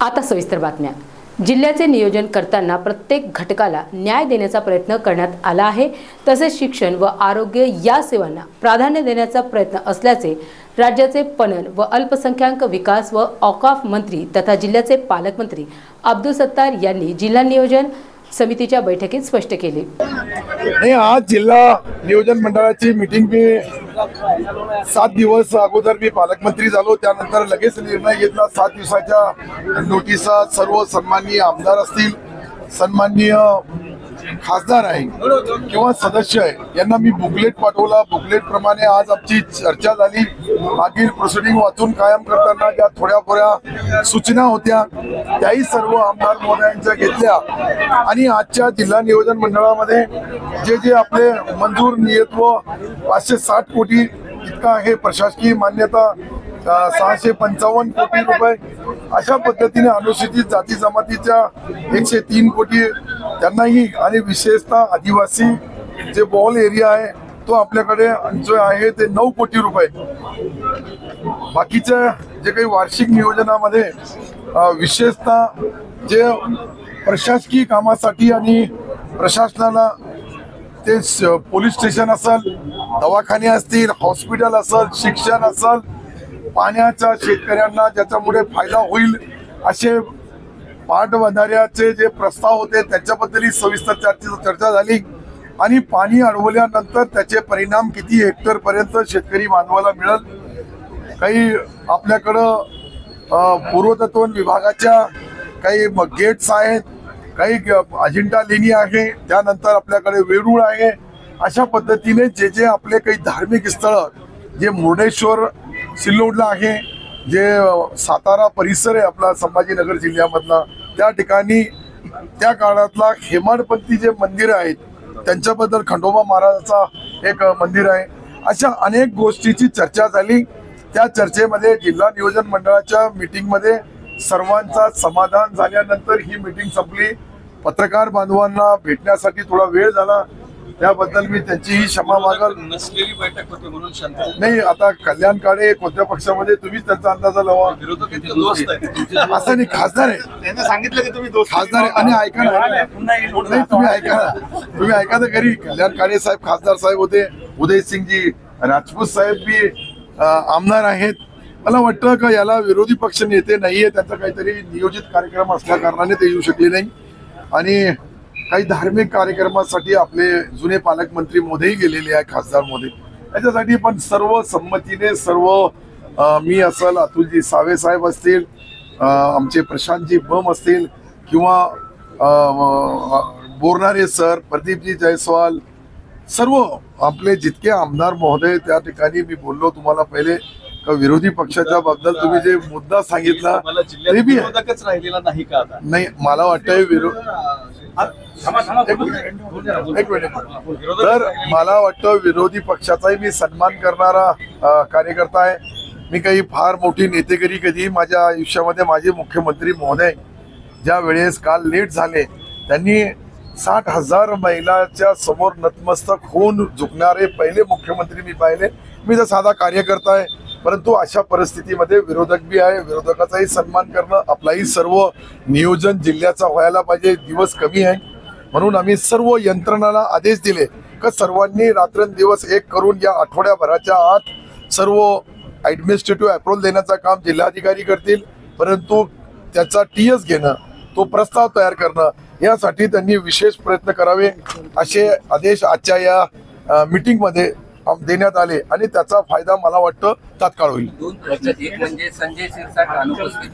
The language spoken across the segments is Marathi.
आता सविस्तर बातम्या. जिल्ह्याचे नियोजन करताना प्रत्येक घटकाला न्याय देण्याचा प्रयत्न करण्यात आला आहे. तसेच शिक्षण व आरोग्य या सेवांना प्राधान्य देण्याचा प्रयत्न असल्याचे राज्याचे पणन व अल्पसंख्याक विकास व औकाफ मंत्री तथा जिल्ह्याचे पालकमंत्री अब्दुल सत्तार यांनी जिल्हा नियोजन समितीच्या बैठकीत स्पष्ट केले. नाही आज जिल्हा नियोजन मंडळाची मीटिंग मी सात दिवस अगोदर मी पालकमंत्री झालो. त्यानंतर लगेच निर्णय घेतला. सात दिवसाच्या नोटिसा सर्व सन्माननीय आमदार असतील सन्माननीय खासदार आहे किंवा सदस्य आहे यांना मी बुकलेट पाठवला. बुकलेट प्रमाणे आज आमची चर्चा झाली. मागील प्रोसिडिंग वाचून कायम करताना ज्या थोड्या थोड्या सूचना होत्या त्याही सर्व आमदार महोदयांच्या घेतल्या. आणि आजच्या जिल्हा नियोजन मंडळामध्ये जे जे आपले मंजूर नियत्व पाचशे साठ कोटी इतका आहे प्रशासकीय मान्यता सहाशे पंचावन्न कोटी रुपये अशा पद्धतीने अनुसूचित जाती जमातीच्या एकशे तीन कोटी त्यांनाही आणि विशेषतः आदिवासी जे बॉल एरिया आहे तो आपल्याकडे जो आहे ते नऊ कोटी रुपये. बाकीच्या जे काही वार्षिक नियोजनामध्ये विशेषतः जे प्रशासकीय कामासाठी आणि प्रशासनाला ते पोलीस स्टेशन असेल दवाखाने असतील हॉस्पिटल असेल शिक्षण असेल पाण्याचा शेतकऱ्यांना ज्याच्यामुळे फायदा होईल असे पाटबंधाऱ्याचे जे प्रस्ताव होते त्याच्याबद्दलही सविस्तर चर्चे चर्चा झाली. आणि पाणी अडवल्यानंतर त्याचे परिणाम किती हेक्टर पर्यंत शेतकरी बांधवाला मिळत काही आपल्याकडं पूर्वतत्व पूर्वतत्वन विभागाच्या काही म- गेट्स आहेत काही ग- अजिंठा लेणी आहे त्यानंतर आपल्याकडे वेरूळ आहे. अशा पद्धतीने जे जे आपले काही धार्मिक स्थळं जे मुर्डेश्वर सिल्लोडला आहे जे सातारा परिसर आहे आपला संभाजीनगर जिल्ह्यामधला त्या ठिकाणी त्या काळातला हेमाडपंथी जे मंदिर आहेत त्यांच्याबद्दल खंडोबा महाराजाचा एक मंदिर आहे. अशा अनेक गोष्टीची चर्चा झाली. त्या चर्चेमध्ये जिल्हा नियोजन मंडळाच्या मीटिंगमध्ये सर्वांचा समाधान झाल्यानंतर ही मीटिंग संपली. पत्रकार बांधवांना भेटण्यासाठी थोडा वेळ झाला. त्याबद्दल मी त्यांचीही क्षमा मागल. नसलेली बैठक होती म्हणून शांत नाही आता कल्याण काळे कोणत्या पक्षामध्ये तुम्हीच त्यांचा अंदाजा लावा. असं नाही खासदार आहे. त्यांनी सांगितलं की तुम्ही दोस्त खासदार आहे. आणि ऐका ना. नाही तुम्ही ऐका ना. तुम्ही ऐका तर घरी. कल्याण काळे साहेब खासदार साहेब होते. उदयसिंगजी राजपूत साहेब बी आमदार आहेत. मला वाटतं का याला विरोधी पक्ष नेते नाहीये. त्यांचा काहीतरी नियोजित कार्यक्रम असल्या कारणाने ते येऊ शकले नाही. आणि काही धार्मिक कार्यक्रमासाठी आपले जुने पालकमंत्री मोदीही गेलेले आहे खासदार मोदी. याच्यासाठी पण सर्व संमतीने सर्व मी असल अतुलजी सावे साहेब असतील आमचे प्रशांतजी बम असतील किंवा बोरणारे सर प्रदीपजी जयस्वाल सर्व आपले जितके आमदार महोदय त्या ठिकाणी मी बोललो तुम्हाला पहिले का विरोधी पक्षाच्या बद्दल तुम्ही जे मुद्दा सांगितला मला ते जिल्ह्यात बी नाही का आता? नाही मला वाटतंय विरोध एक मिनिट. एक. मिनिट तर मला वाटतं विरोधी पक्षाचाही मी सन्मान करणारा कार्यकर्ता आहे मी काही फार मोठी नेतेगिरी कधी माझ्या आयुष्यामध्ये माझे मुख्यमंत्री महोदय ज्या वेळेस काल लेट झाले त्यांनी साठ हजार महिलाच्या समोर नतमस्तक होऊन झुकणारे पहिले मुख्यमंत्री मी पाहिले मी तर साधा कार्यकर्ता आहे परंतु अशा परिस्थितीमध्ये विरोधक बी आहे. विरोधकाचाही सन्मान करणं आपलाही सर्व नियोजन जिल्ह्याचा व्हायला पाहिजे. दिवस कमी आहे म्हणून आम्ही सर्व यंत्रणाला आदेश दिले का सर्वांनी रात्रंदिवस एक करून या आठवड्याभराच्या आत सर्व ॲडमिनिस्ट्रेटिव्ह अप्रोल देण्याचं काम जिल्हाधिकारी करतील. परंतु त्याचा टी एस घेणं तो प्रस्ताव तयार करणं यासाठी त्यांनी विशेष प्रयत्न करावे असे आदेश आजच्या या मीटिंगमध्ये देण्यात आले आणि त्याचा फायदा मला वाटतं तात्काळ होईल. म्हणजे संजय शिरसाट अनुपस्थित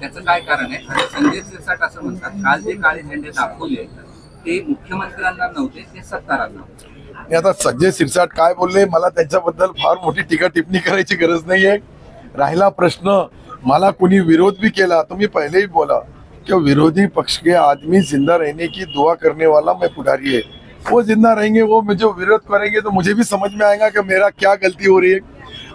त्याचं काय कारण आहे? संजय शिरसाट असं म्हणतात काल जे काळे झेंडे दाखवले ते मुख्यमंत्र्यांना नव्हते ते सत्तारांना आता संजय सिरसाट काय बोलले मला त्यांच्याबद्दल फार मोठी टीका टिप्पणी करायची गरज नाहीये. राहिला प्रश्न मला कुणी विरोध भी केला तुम्ही पहले ही बोला. कि विरोधी पक्ष के आदमी जिंदा रहने की दुआ करने वाला मैं पुढारी है वो जिंदा रहेंगे वो मुझे विरोध करेंगे तो मुझे भी समझ में आएगा कि मेरा क्या गलती हो रही है।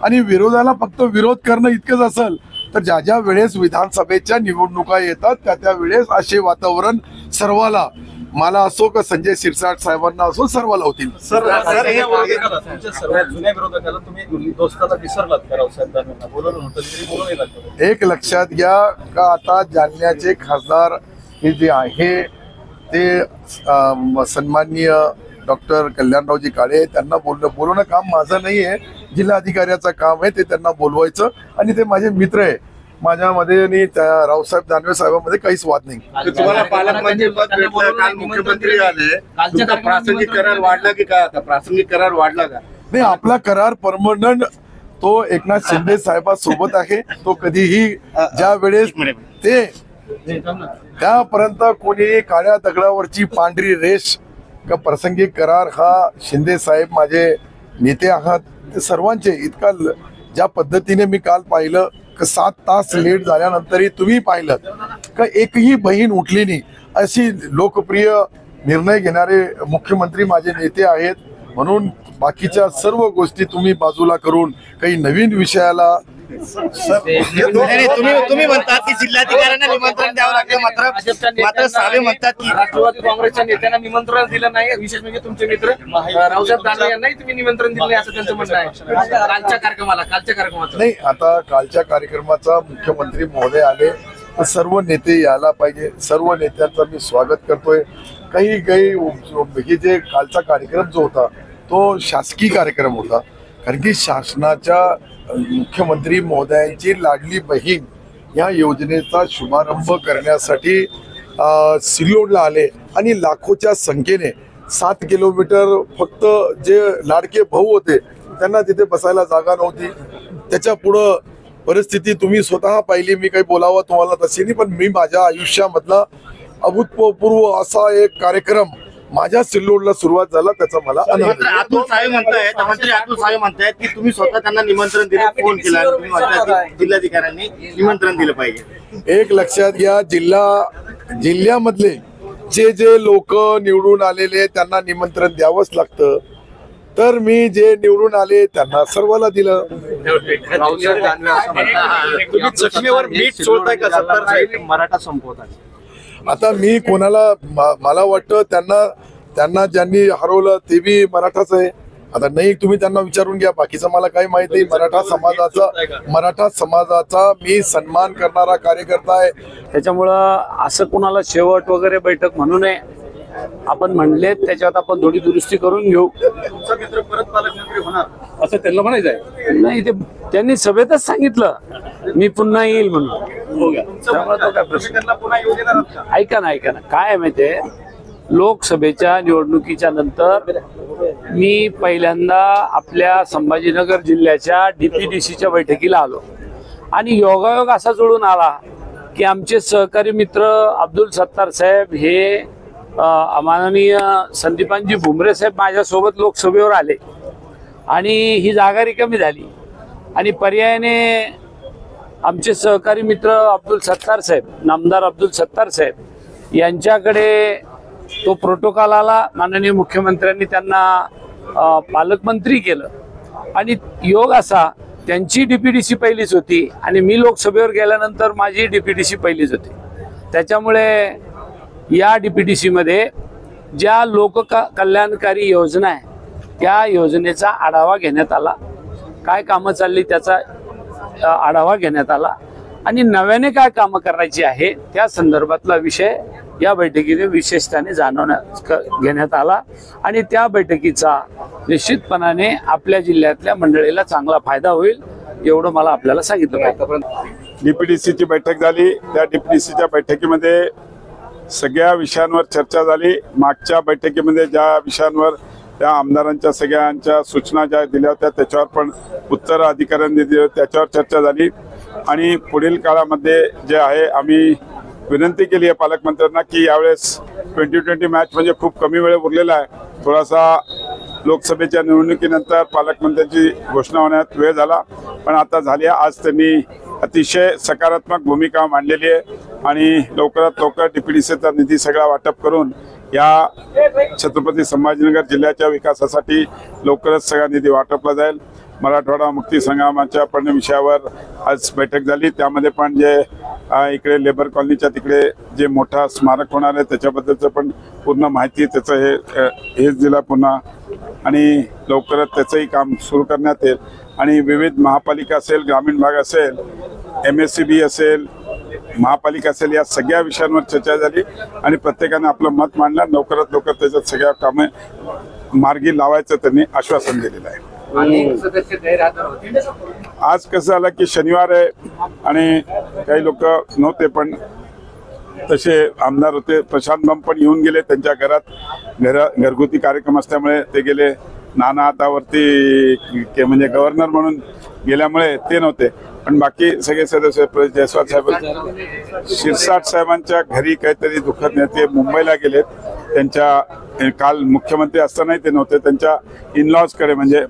आणि विरोधाला फक्त विरोध करणं इतकंच असेल तर ज्या ज्या वेळेस विधानसभेच्या निवडणुका येतात त्या त्या वेळेस असे वातावरण सर्वाला मला असो का संजय शिरसाट साहेबांना असो सर्व लावतील सर हे एक लक्षात घ्या का आता जालन्याचे खासदार हे जे आहे ते अं, सन्माननीय डॉक्टर कल्याणरावजी काळे त्यांना बोलणं बोलवणं काम माझं नाही आहे जिल्हाधिकाऱ्याचं काम आहे ते त्यांना बोलवायचं. आणि ते माझे मित्र आहे माझ्यामध्ये आणि त्या रावसाहेब दानवे साहेबांमध्ये काहीच वाद नाही. तुम्हाला पालकमंत्री पद भेटलं काल मुख्यमंत्री आले. तुमचा प्रासंगिक करार वाढला की काय आता? प्रासंगिक करार वाढला का? नाही आपला करार परमनंट तो एकनाथ शिंदे साहेबासोबत आहे. तो कधीही ज्या वेळेस ते त्यापर्यंत कोणी काळ्या दगडावरची पांढरी रेष का प्रसंगी करार हा शिंदे साहेब माझे नेते आहात. ते सर्वांचे इतका ज्या पद्धतीने मी काल पाहिलं का सात तास लेट झाल्यानंतरही तुम्ही पाहिलं का एकही बहीण उठली नाही अशी लोकप्रिय निर्णय घेणारे मुख्यमंत्री माझे नेते आहेत. म्हणून बाकीच्या सर्व गोष्टी तुम्ही बाजूला करून काही नवीन विषयाला नाही, तुम्ही तुम्ही म्हणतात की जिल्हाधिकाऱ्यांना निमंत्रण द्यावं लागतं मात्र मात्र सावे म्हणतात की राष्ट्रवादी काँग्रेसच्या नेत्यांना निमंत्रण दिलं नाही. विशेष म्हणजे तुमचे मित्र रावसाहेब दानवे यांनाही तुम्ही निमंत्रण दिलं नाही असं त्यांचं म्हणणं आहे. कालच्या कार्यक्रमाला कालच्या कार्यक्रमाचं. नाही आता कालच्या कार्यक्रमाचा मुख्यमंत्री महोदय आले तर सर्व नेते यायला पाहिजे. सर्व नेत्यांचं मी स्वागत करतोय. काही काही हे जे कालचा कार्यक्रम जो होता तो शासकीय कार्यक्रम होता. कारण की शासनाच्या मुख्यमंत्री महोदयांची लाडली बहीण या योजनेचा शुभारंभ करण्यासाठी सिल्लोडला आले आणि लाखोच्या संख्येने सात किलोमीटर फक्त जे लाडके भाऊ होते त्यांना तिथे बसायला जागा नव्हती. त्याच्या पुढं परिस्थिती तुम्ही स्वतः पाहिली मी काही बोलावं तुम्हाला तशी नाही पण मी माझ्या आयुष्यामधला अभूतपूर्व असा एक कार्यक्रम माझ्या सिल्लोडला सुरुवात झाला त्याचा मला आनंद. मात्र आहे. अतुल सावे म्हणतायत मंत्री अतुल सावे म्हणतायत की तुम्ही स्वतः त्यांना निमंत्रण दिलं फोन केला. आणि तुम्ही म्हणताय की जिल्हाधिकाऱ्यांनी निमंत्रण दिलं पाहिजे. एक लक्षात घ्या जिल्हा जिल्ह्यामधले जे जे लोक निवडून आलेले त्यांना निमंत्रण द्यावंच लागतं. तर मी जे निवडून आले त्यांना सर्वाला दिलं. तुम्ही जखमेवर मीठ चोळताय का सत्तर मराठा संपवतात. आता मी कोणाला मला वाटतं त्यांना त्यांना ज्यांनी हरवलं ते बी मराठाच आहे. आता नाही तुम्ही त्यांना विचारून घ्या. बाकीचं मला काही माहीत नाही. मराठा समाजाचा मराठा समाजाचा मी सन्मान करणारा कार्यकर्ता आहे. त्याच्यामुळं असं कुणाला शेवट वगैरे बैठक म्हणू नये. आपण म्हणले त्याच्यात आपण थोडी दुरुस्ती करून घेऊ. तुमचा मित्र परत पालकमंत्री होणार. असं त्यांना म्हणायचं आहे? नाही ते त्यांनी सभेतच सांगितलं. मी पुन्हा येईल म्हणून. त्यामुळे तो काय प्रश्न. ऐका ना ऐका ना. काय आहे माहितीये लोकसभेच्या निवडणुकीच्या नंतर मी पहिल्यांदा आपल्या संभाजीनगर जिल्ह्याच्या डीपीडीसीच्या बैठकीला आलो. आणि योगायोग असा जुळून आला की आमचे सहकारी मित्र अब्दुल सत्तार साहेब हे माननीय संदीपांजी भुमरे साहेब माझ्यासोबत लोकसभेवर आले. आणि ही जागा रिकामी झाली. आणि पर्यायाने आमचे सहकारी मित्र अब्दुल सत्तार साहेब नामदार अब्दुल सत्तार साहेब यांच्याकडे तो प्रोटोकॉल आला. माननीय मुख्यमंत्र्यांनी त्यांना पालकमंत्री केलं. आणि योग असा त्यांची डीपीडीसी पहिलीच होती. आणि मी लोकसभेवर गेल्यानंतर माझी डीपीडीसी पहिलीच होती. त्याच्यामुळे या डीपीडीसी सीमध्ये ज्या लोक कल्याणकारी योजना आहे त्या योजनेचा आढावा घेण्यात आला. काय कामं चालली त्याचा आढावा घेण्यात आला. आणि नव्याने काय कामं करायची आहे त्या संदर्भातला विषय या बैठकीने विशेषतेने जाणवण्यात क- घेण्यात आला. आणि त्या बैठकीचा निश्चितपणाने आपल्या जिल्ह्यातल्या मंडळीला चांगला फायदा होईल एवढं मला आपल्याला सांगितलं पाहिजे. डीपीडीसीची बैठक झाली. त्या डीपीडीसीच्या बैठकीमध्ये सगळ्या विषयांवर चर्चा झाली. मागच्या बैठकीमध्ये ज्या विषयांवर त्या आमदारांच्या सगळ्यांच्या सूचना ज्या दिल्या होत्या त्याच्यावर पण उत्तर अधिकाऱ्यांनी दिले त्याच्यावर चर्चा झाली. आणि पुढील काळामध्ये जे आहे आम्ही विनंती केली आहे पालकमंत्र्यांना की यावेळेस ट्वेंटी ट्वेंटी मॅच म्हणजे खूप कमी वेळ उरलेला आहे. थोडासा लोकसभेच्या निवडणुकीनंतर पालकमंत्र्यांची घोषणा होण्यात वेळ झाला. पण आता झाली आहे. आज त्यांनी अतिशय सकारात्मक भूमिका मांडलेली आहे आणि लवकरात लवकर डीपीडीसीचा निधी सगळा वाटप करून या छत्रपती संभाजीनगर जिल्ह्याच्या विकासासाठी लवकरच सगळा निधी वाटपला जाईल. मराठवाडा मुक्ती संग्रामाच्या पण विषयावर आज बैठक झाली. त्यामध्ये पण जे इकडे लेबर कॉलनीच्या तिकडे जे मोठा स्मारक होणार आहे त्याच्याबद्दलचं पण पूर्ण माहिती त्याचं हे हेच दिला पुन्हा. आणि लवकरच त्याचंही काम सुरू करण्यात येईल. आणि विविध महापालिका असेल ग्रामीण भाग असेल एम एस सी बी असेल महापालिका असेल या सगळ्या विषयांवर चर्चा झाली. आणि प्रत्येकाने आपलं मत मांडलं. लवकरात लवकर त्याच्यात सगळ्या कामे मार्गी लावायचं त्यांनी आश्वासन दिलेलं आहे. गैरहजर होते. आज कसं झालं की शनिवार आहे आणि काही लोक नव्हते पण तसे आमदार होते. प्रशांत बंब पण येऊन गेले त्यांच्या घरात. घर घरगुती कार्यक्रम असल्यामुळे ते गेले. नाना आता वरती के- म्हणजे गव्हर्नर म्हणून गेल्यामुळे ते नव्हते. पण बाकी सगळे सदस्य जयस्वाल साहेब शिरसाट साहेबांच्या घरी काहीतरी दुःखद नाही ते मुंबईला गेलेत. त्यांच्या काल मुख्यमंत्री असतानाही ते नव्हते. त्यांच्या इनलॉजकडे म्हणजे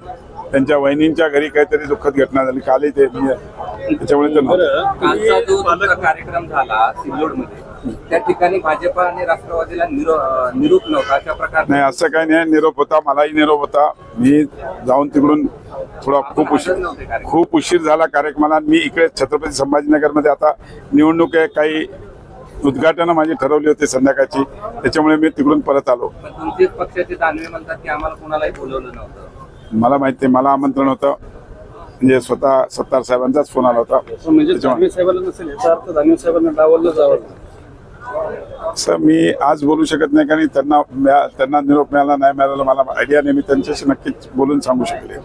त्यांच्या वहिनींच्या घरी काहीतरी दुःखद घटना झाली. कालही ते म्हणजे त्याच्यामुळे ते नव्हते कालचा जो तुमचा कार्यक्रम झाला सिल्लोडमध्ये त्या ठिकाणी भाजप आणि राष्ट्रवादीला निरो निरोप नव्हता अशा प्रकारचा नाही असं काही नाही. निरोप होता मलाही निरोप होता. मी जाऊन तिकडून थोडा खूप उशीर खूप उशीर झाला कार्यक्रमाला. मी इकडे छत्रपती संभाजीनगरमध्ये आता निवडणूक आहे. काही उद्घाटनं माझी ठरवली होती संध्याकाळची. त्याच्यामुळे मी तिकडून परत आलो. पण तुमचेच पक्षाचे दानवे म्हणतात की आम्हाला कोणालाही बोलवलं नव्हतं. मला माहिती आहे, मला आमंत्रण होतं. म्हणजे स्वतः सत्तार साहेबांचाच फोन आला होता. म्हणजे त्याच्यामुळे दानवे साहेबांना नसेल याचा अर्थ दानवे साहेबांना डावललं जावं. असं मी आज बोलू शकत नाही कारण त्यांना त्यांना निरोप मिळाला नाही मिळाला मला आयडिया नाही. मी त्यांच्याशी नक्कीच बोलून सांगू शकले.